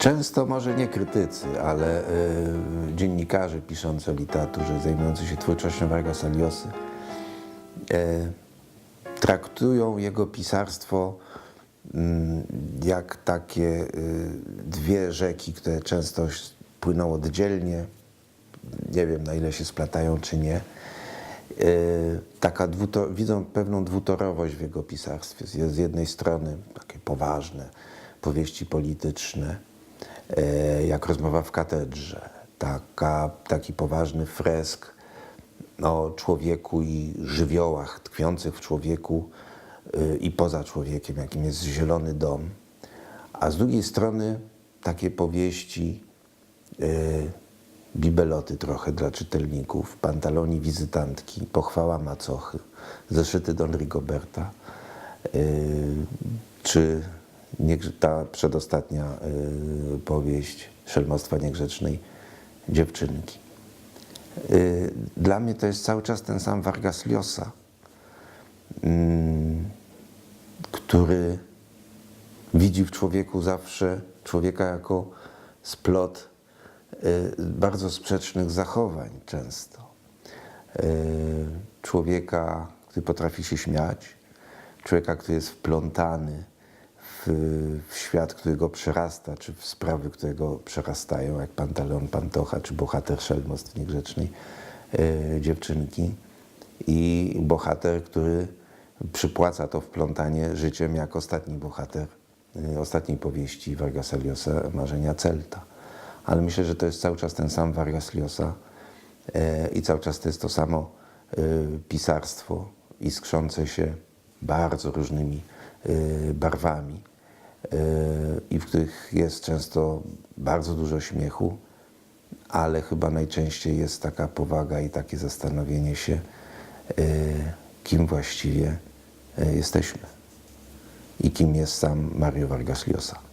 Często może nie krytycy, ale y, dziennikarze piszący o literaturze, zajmujący się twórczością Vargasa Llosy, y, traktują jego pisarstwo mm, jak takie y, dwie rzeki, które często płyną oddzielnie, nie wiem na ile się splatają czy nie. Y, Taka widzą pewną dwutorowość w jego pisarstwie. Z jednej strony takie poważne powieści polityczne, y, jak rozmowa w katedrze, taka, taki poważny fresk o człowieku i żywiołach tkwiących w człowieku y, i poza człowiekiem, jakim jest Zielony Dom. A z drugiej strony takie powieści, y, bibeloty trochę dla czytelników, pantaloni wizytantki, pochwała macochy, zeszyty Don Rigoberta, y, czy niegrze- ta przedostatnia y, powieść Szelmostwa Niegrzecznej dziewczynki. Y, Dla mnie to jest cały czas ten sam Vargas Llosa, mm, który widzi w człowieku zawsze człowieka jako splot y, bardzo sprzecznych zachowań często. Y, Człowieka, który potrafi się śmiać, człowieka, który jest wplątany w, w świat, który go przerasta, czy w sprawy, które go przerastają, jak Pantaleon Pantocha, czy bohater Szelmost Niegrzecznej dziewczynki. I bohater, który przypłaca to wplątanie życiem jak ostatni bohater y, ostatniej powieści Vargasa Llosa, Marzenia Celta. Ale myślę, że to jest cały czas ten sam Vargas Llosa e, i cały czas to jest to samo e, pisarstwo iskrzące się bardzo różnymi e, barwami e, i w których jest często bardzo dużo śmiechu, ale chyba najczęściej jest taka powaga i takie zastanowienie się, e, kim właściwie e, jesteśmy i kim jest sam Mario Vargas Llosa.